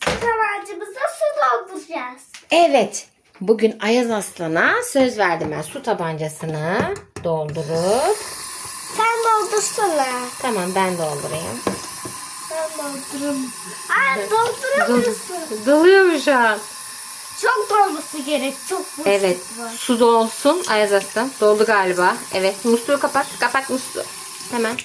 Tabancamıza su dolduracağız. Evet. Bugün Ayaz Aslan'a söz verdim ben su tabancasını doldurup. Sen doldursana. Tamam ben doldurayım. Ben doldururum. Ay dolduramıyorsun. Doluyor mu şu an? Çok dolması gerek. Çok boşluk Evet. var. Su dolsun Ayaz Aslan. Doldu galiba. Evet. Musluğu kapat. Kapat musluğu. Hemen.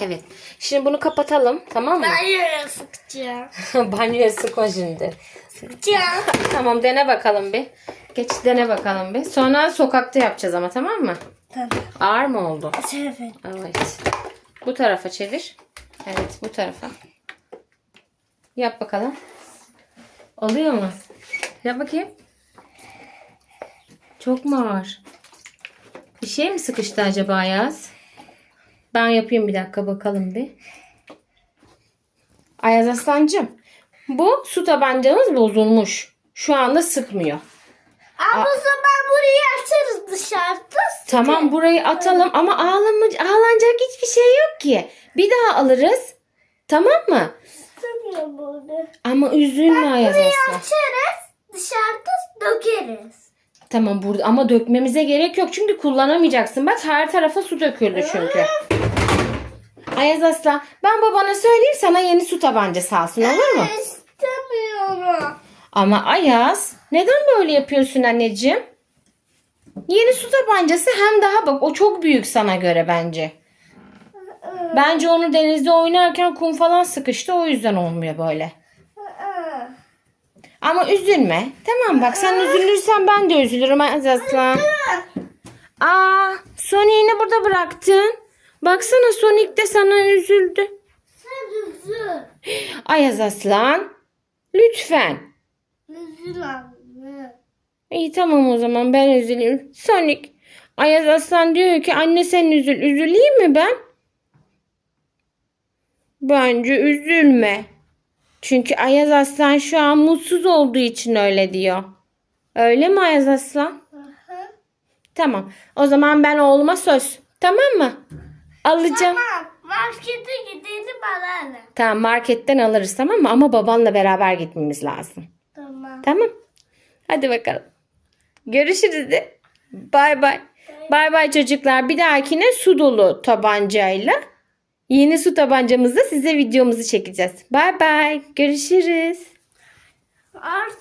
Evet. Şimdi bunu kapatalım. Tamam mı? Yere sıkacağım. Banyoya sıkma şimdi. Sıkacağım. Tamam dene bakalım bir. Geç dene bakalım bir. Sonra sokakta yapacağız ama tamam mı? tamam. Ağır mı oldu? Evet. Evet. Bu tarafa çevir. Evet bu tarafa. Yap bakalım. Oluyor mu? Yap bakayım. Çok mu ağır? Bir şey mi sıkıştı acaba Ayaz? Ben yapayım bir dakika bakalım bir. Ayaz Aslancığım. Bu su tabancamız bozulmuş. Şu anda sıkmıyor. Ama o zaman burayı açarız dışarıda. Tamam burayı atalım ama ağlama, ağlanacak hiçbir şey yok ki. Bir daha alırız. Tamam mı? Sıkmıyor burada. Ama üzülme Ayaz Burayı Aslan. açarız. Dışarıda dökeriz. Tamam burada ama dökmemize gerek yok çünkü kullanamayacaksın. Bak her tarafa su döküldü çünkü. Ayaz Aslan ben babana söyleyeyim sana yeni su tabancası alsın olur mu? İstemiyorum. Ama Ayaz neden böyle yapıyorsun anneciğim? Yeni su tabancası hem daha bak o çok büyük sana göre bence. Bence onu denizde oynarken kum falan sıkıştı o yüzden olmuyor böyle. Ama üzülme. Tamam bak sen üzülürsen ben de üzülürüm Ayaz Aslan. Aa Sonic'i burada bıraktın. Baksana Sonic de sana üzüldü. Sen üzül. Ayaz Aslan lütfen. Üzül anne. İyi tamam o zaman ben üzüleyim. Sonic. Ayaz Aslan diyor ki anne sen üzül. Üzüleyim mi ben? Bence üzülme. Çünkü Ayaz Aslan şu an mutsuz olduğu için öyle diyor. Öyle mi Ayaz Aslan? Tamam. O zaman ben oğluma söz. Tamam mı? Alacağım. Tamam. Markete gidelim alalım. Tamam marketten alırız tamam mı? Ama babanla beraber gitmemiz lazım. Tamam. Tamam. Hadi bakalım. Görüşürüz de. Bay bay. Bay bay çocuklar. Bir dahakine su dolu tabancayla yeni su tabancamızda size videomuzu çekeceğiz. Bay bay. Görüşürüz. Artık